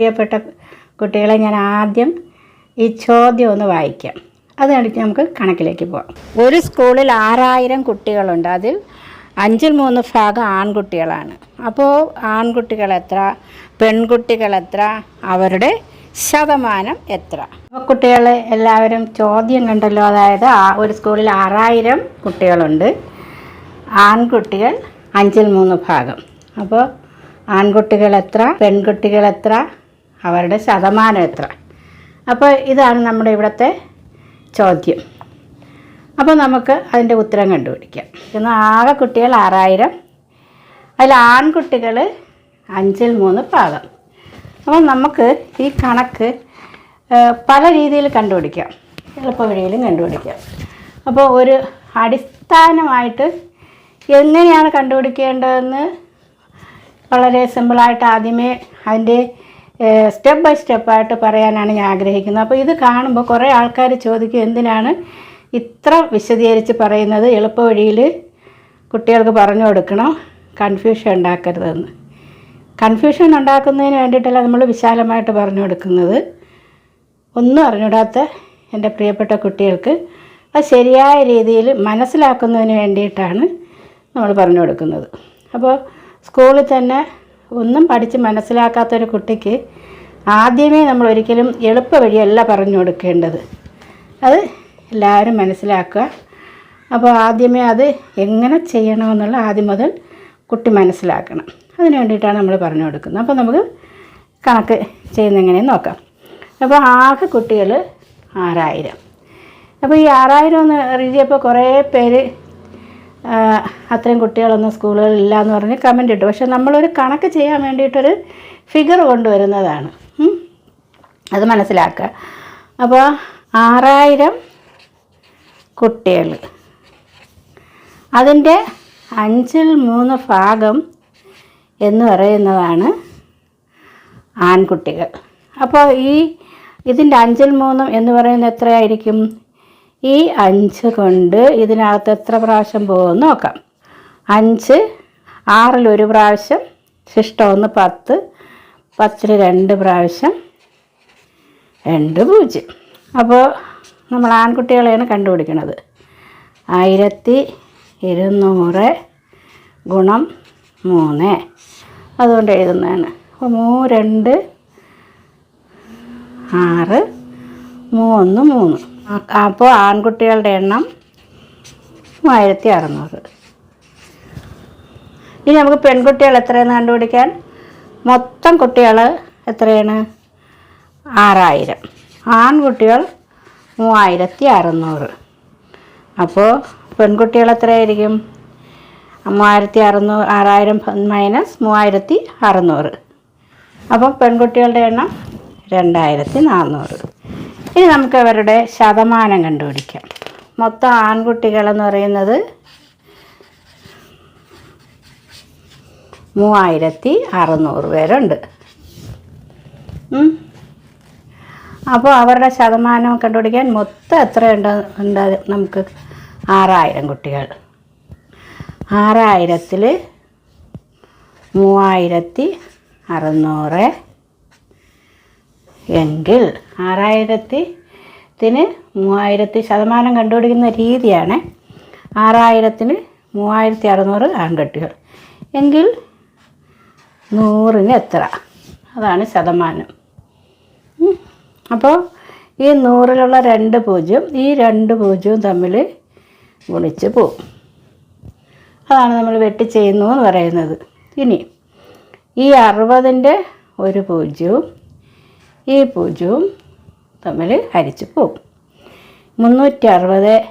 പ്രിയപ്പെട്ട കുട്ടികളെ ഞാൻ ആദ്യം ഈ ചോദ്യം ഒന്ന് വായിക്കാം. അത് കണ്ടിട്ട് നമുക്ക് കണക്കിലേക്ക് പോകാം ഒരു സ്കൂളിൽ ആറായിരം കുട്ടികളുണ്ട്. അതിൽ അഞ്ചിൽ മൂന്ന് ഭാഗം ആൺകുട്ടികളാണ്. അപ്പോൾ ആൺകുട്ടികൾ എത്ര? പെൺകുട്ടികൾ എത്ര? അവരുടെ ശതമാനം എത്ര? കുട്ടികൾ എല്ലാവരും ചോദ്യം കണ്ടല്ലോ. അതായത് ഒരു സ്കൂളിൽ ആറായിരം കുട്ടികളുണ്ട്. ആൺകുട്ടികൾ അഞ്ചിൽ മൂന്ന് ഭാഗം. അപ്പോൾ ആൺകുട്ടികൾ എത്ര? പെൺകുട്ടികൾ എത്ര? അവരുടെ ശതമാനം എത്ര? അപ്പോൾ ഇതാണ് നമ്മുടെ ഇവിടുത്തെ ചോദ്യം. അപ്പോൾ നമുക്ക് അതിന്റെ ഉത്തരം കണ്ടുപിടിക്കാം. ഇന്ന് ആകെ കുട്ടികൾ ആറായിരം. അതിൽ ആൺകുട്ടികൾ അഞ്ചിൽ മൂന്ന് ഭാഗം അപ്പോൾ നമുക്ക് ഈ കണക്ക് പല രീതിയിൽ കണ്ടുപിടിക്കാം. എളുപ്പ വഴിയിലും കണ്ടുപിടിക്കാം. അപ്പോൾ ഒരു അടിസ്ഥാനമായിട്ട് എങ്ങനെയാണ് കണ്ടുപിടിക്കേണ്ടതെന്ന് വളരെ സിമ്പിളായിട്ട് ആദ്യമേ അതിന്റെ സ്റ്റെപ്പ് ബൈ സ്റ്റെപ്പായിട്ട് പറയാനാണ് ഞാൻ ആഗ്രഹിക്കുന്നത്. അപ്പോൾ ഇത് കാണുമ്പോൾ കുറേ ആൾക്കാർ ചോദിക്കും എന്തിനാണ് ഇത്ര വിശദീകരിച്ച് പറയുന്നത്? എളുപ്പവഴിയിൽ കുട്ടികൾക്ക് പറഞ്ഞു കൊടുക്കണം. കൺഫ്യൂഷൻ ഉണ്ടാക്കരുതെന്ന്. കൺഫ്യൂഷൻ ഉണ്ടാക്കുന്നതിന് വേണ്ടിയിട്ടല്ല നമ്മൾ വിശാലമായിട്ട് പറഞ്ഞു കൊടുക്കുന്നത്. ഒന്നും അറിഞ്ഞൂടാത്ത എന്റെ പ്രിയപ്പെട്ട കുട്ടികൾക്ക് അത് ശരിയായ രീതിയിൽ മനസ്സിലാക്കുന്നതിന് വേണ്ടിയിട്ടാണ് നമ്മൾ പറഞ്ഞു കൊടുക്കുന്നത്. അപ്പോൾ സ്കൂളിൽ തന്നെ ഒന്നും പഠിച്ച് മനസ്സിലാക്കാത്തൊരു കുട്ടിക്ക് ആദ്യമേ നമ്മൾ ഒരിക്കലും എളുപ്പ വഴിയല്ല പറഞ്ഞു കൊടുക്കേണ്ടത്. അത് എല്ലാവരും മനസ്സിലാക്കുക. അപ്പോൾ ആദ്യമേ അത് എങ്ങനെ ചെയ്യണമെന്നുള്ള ആദ്യം മുതൽ കുട്ടി മനസ്സിലാക്കണം. അതിന് വേണ്ടിയിട്ടാണ് നമ്മൾ പറഞ്ഞു കൊടുക്കുന്നത്. അപ്പോൾ നമുക്ക് കണക്ക് ചെയ്യുന്ന എങ്ങനെയെന്ന് നോക്കാം. അപ്പോൾ ആകെ കുട്ടികൾ ആറായിരം. അപ്പോൾ ഈ ആറായിരം എന്ന് എഴുതിയപ്പോൾ കുറേ പേര് അത്രയും കുട്ടികളൊന്നും സ്കൂളുകളിൽ ഇല്ല എന്ന് പറഞ്ഞ് കമന്റ് ഇട്ടു. പക്ഷെ നമ്മളൊരു കണക്ക് ചെയ്യാൻ വേണ്ടിയിട്ടൊരു ഫിഗർ കൊണ്ടുവരുന്നതാണ്. അത് മനസ്സിലാക്കുക. അപ്പോൾ ആറായിരം കുട്ടികൾ അതിന്റെ അഞ്ചിൽ മൂന്ന് ഭാഗം എന്ന് പറയുന്നതാണ് ആൺകുട്ടികൾ. അപ്പോൾ ഈ ഇതിന്റെ അഞ്ചിൽ മൂന്നും എന്ന് പറയുന്നത് എത്രയായിരിക്കും? ഈ അഞ്ച് കൊണ്ട് ഇതിനകത്ത് എത്ര പ്രാവശ്യം പോകുമെന്ന് നോക്കാം. അഞ്ച് ആറിൽ ഒരു പ്രാവശ്യം ശിഷ്ടം ഒന്ന് പത്ത് പത്തിൽ രണ്ട് പ്രാവശ്യം രണ്ട് പൂജ്യം. അപ്പോൾ നമ്മൾ ആൺകുട്ടികളെയാണ് കണ്ടുപിടിക്കുന്നത് ആയിരത്തി ഇരുന്നൂറ് ഗുണം മൂന്ന്. അതുകൊണ്ട് എഴുതുന്നതാണ്. അപ്പോൾ മൂ രണ്ട് ആറ് മൂന്ന് മൂന്ന്. അപ്പോൾ ആൺകുട്ടികളുടെ എണ്ണം മൂവായിരത്തി അറുന്നൂറ്. ഇനി നമുക്ക് പെൺകുട്ടികൾ എത്രയെന്ന് കണ്ടുപിടിക്കാൻ? മൊത്തം കുട്ടികൾ എത്രയാണ്? ആറായിരം. ആൺകുട്ടികൾ മൂവായിരത്തി അറുന്നൂറ്. അപ്പോൾ പെൺകുട്ടികൾ എത്രയായിരിക്കും? മൂവായിരത്തി അറുന്നൂറ് ആറായിരം മൈനസ് മൂവായിരത്തി അറുന്നൂറ്. അപ്പം പെൺകുട്ടികളുടെ എണ്ണം രണ്ടായിരത്തി നാനൂറ് ഇനി നമുക്ക് അവരുടെ ശതമാനം കണ്ടുപിടിക്കാം. മൊത്തം ആൺകുട്ടികളെന്ന് പറയുന്നത് മൂവായിരത്തി അറുന്നൂറ് പേരുണ്ട്. അപ്പോൾ അവരുടെ ശതമാനം കണ്ടുപിടിക്കാൻ മൊത്തം എത്രയുണ്ട് ഉണ്ട്? നമുക്ക് ആറായിരം കുട്ടികൾ. ആറായിരത്തിൽ മൂവായിരത്തി അറുന്നൂറ് എങ്കിൽ ആറായിരത്തിന് മൂവായിരത്തി ശതമാനം കണ്ടുപിടിക്കുന്ന രീതിയാണ് ആറായിരത്തിന് മൂവായിരത്തി അറുന്നൂറ് ആൺകുട്ടികൾ. എങ്കിൽ നൂറിന് എത്ര? അതാണ് ശതമാനം. അപ്പോൾ ഈ നൂറിലുള്ള രണ്ട് പൂജ്യം ഈ രണ്ട് പൂജ്യവും തമ്മിൽ ഗുണിച്ച് പോവും. അതാണ് നമ്മൾ വെട്ടി ചെയ്യുന്നു എന്ന് പറയുന്നത്. ഇനി ഈ അറുപതിന്റെ ഒരു പൂജ്യവും ഈ പൂജ്യവും തമ്മിൽ ഹരിച്ചു പോകും. മുന്നൂറ്റി അറുപത്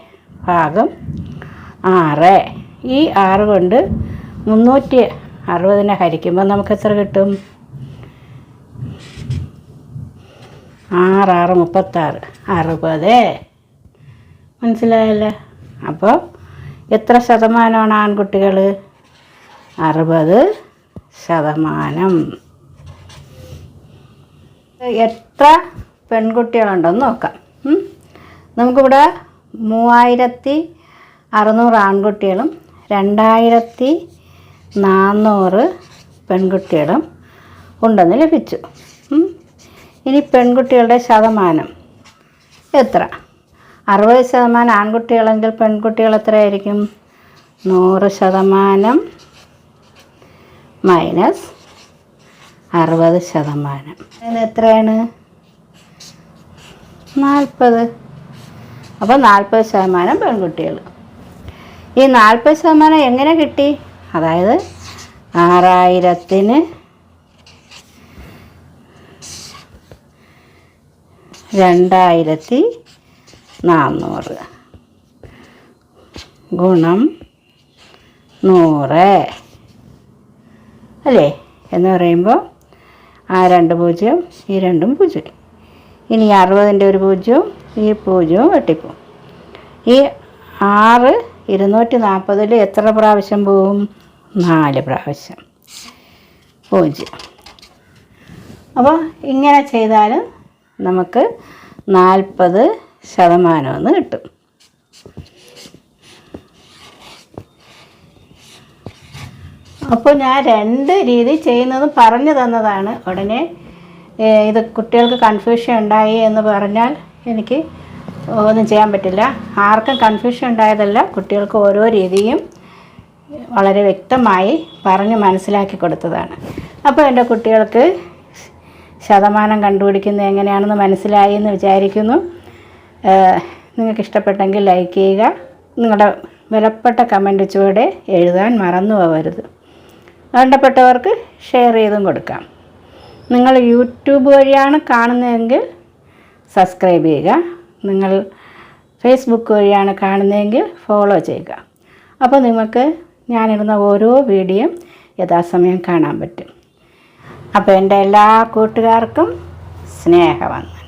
ഭാഗം ആറ്. ഈ ആറ് കൊണ്ട് മുന്നൂറ്റി അറുപതിനെ ഹരിക്കുമ്പോൾ നമുക്ക് എത്ര കിട്ടും? ആറാറ് മുപ്പത്താറ്. അറുപത്. മനസ്സിലായല്ലേ? അപ്പോൾ എത്ര ശതമാനമാണ് ആൺകുട്ടികൾ? അറുപത് ശതമാനം. എത്ര പെൺകുട്ടികളുണ്ടെന്ന് നോക്കാം. നമുക്കിവിടെ മൂവായിരത്തി അറുന്നൂറ് ആൺകുട്ടികളും രണ്ടായിരത്തി നാന്നൂറ് പെൺകുട്ടികളും ഉണ്ടെന്ന് ലഭിച്ചു. ഇനി പെൺകുട്ടികളുടെ ശതമാനം എത്ര? അറുപത് ശതമാനം ആൺകുട്ടികളെങ്കിൽ പെൺകുട്ടികൾ എത്രയായിരിക്കും? നൂറ് ശതമാനം മൈനസ് അറുപത് ശതമാനം. അതിന് എത്രയാണ്? നാൽപ്പത്. അപ്പോൾ നാൽപ്പത് ശതമാനം പെൺകുട്ടികൾ. ഈ നാൽപ്പത് ശതമാനം എങ്ങനെ കിട്ടി? അതായത് ആറായിരത്തിന് രണ്ടായിരത്തി നാന്നൂറ്. ഗുണം നൂറ്. അല്ലേ? എന്ന് പറയുമ്പോൾ ആ രണ്ട് പൂജ്യം ഈ രണ്ടും പൂജ്യം. ഇനി അറുപതിന്റെ ഒരു പൂജ്യവും ഈ പൂജ്യവും വെട്ടിപ്പോവും. ഈ ആറ് ഇരുന്നൂറ്റി നാൽപ്പതിൽ എത്ര പ്രാവശ്യം പോവും? നാല് പ്രാവശ്യം. പൂജ്യം. അപ്പോൾ ഇങ്ങനെ ചെയ്താൽ നമുക്ക് നാൽപ്പത് ശതമാനമെന്ന് കിട്ടും. അപ്പോൾ ഞാൻ രണ്ട് രീതി ചെയ്യുന്നത് പറഞ്ഞു തന്നതാണ്. ഉടനെ ഇത് കുട്ടികൾക്ക് കൺഫ്യൂഷൻ ഉണ്ടായി എന്ന് പറഞ്ഞാൽ എനിക്ക് ഒന്നും ചെയ്യാൻ പറ്റില്ല. ആർക്കും കൺഫ്യൂഷൻ ഉണ്ടായതല്ല. കുട്ടികൾക്ക് ഓരോ രീതിയും വളരെ വ്യക്തമായി പറഞ്ഞ് മനസ്സിലാക്കി കൊടുത്തതാണ്. അപ്പോൾ എന്റെ കുട്ടികൾക്ക് ശതമാനം കണ്ടുപിടിക്കുന്നത് എങ്ങനെയാണെന്ന് മനസ്സിലായി എന്ന് വിചാരിക്കുന്നു. നിങ്ങൾക്ക് ഇഷ്ടപ്പെട്ടെങ്കിൽ ലൈക്ക് ചെയ്യുക. നിങ്ങളുടെ വിലപ്പെട്ട കമന്റ് ചുവടെ എഴുതാൻ മറന്നു പോകരുത് വേണ്ടപ്പെട്ടവർക്ക് ഷെയർ ചെയ്തും കൊടുക്കാം. നിങ്ങൾ യൂട്യൂബ് വഴിയാണ് കാണുന്നതെങ്കിൽ സബ്സ്ക്രൈബ് ചെയ്യുക. നിങ്ങൾ ഫേസ്ബുക്ക് വഴിയാണ് കാണുന്നതെങ്കിൽ ഫോളോ ചെയ്യുക. അപ്പോൾ നിങ്ങൾക്ക് ഞാനിടുന്ന ഓരോ വീഡിയോ യഥാസമയം കാണാൻ പറ്റും. അപ്പോൾ എന്റെ എല്ലാ കൂട്ടുകാർക്കും സ്നേഹവന്ദനം.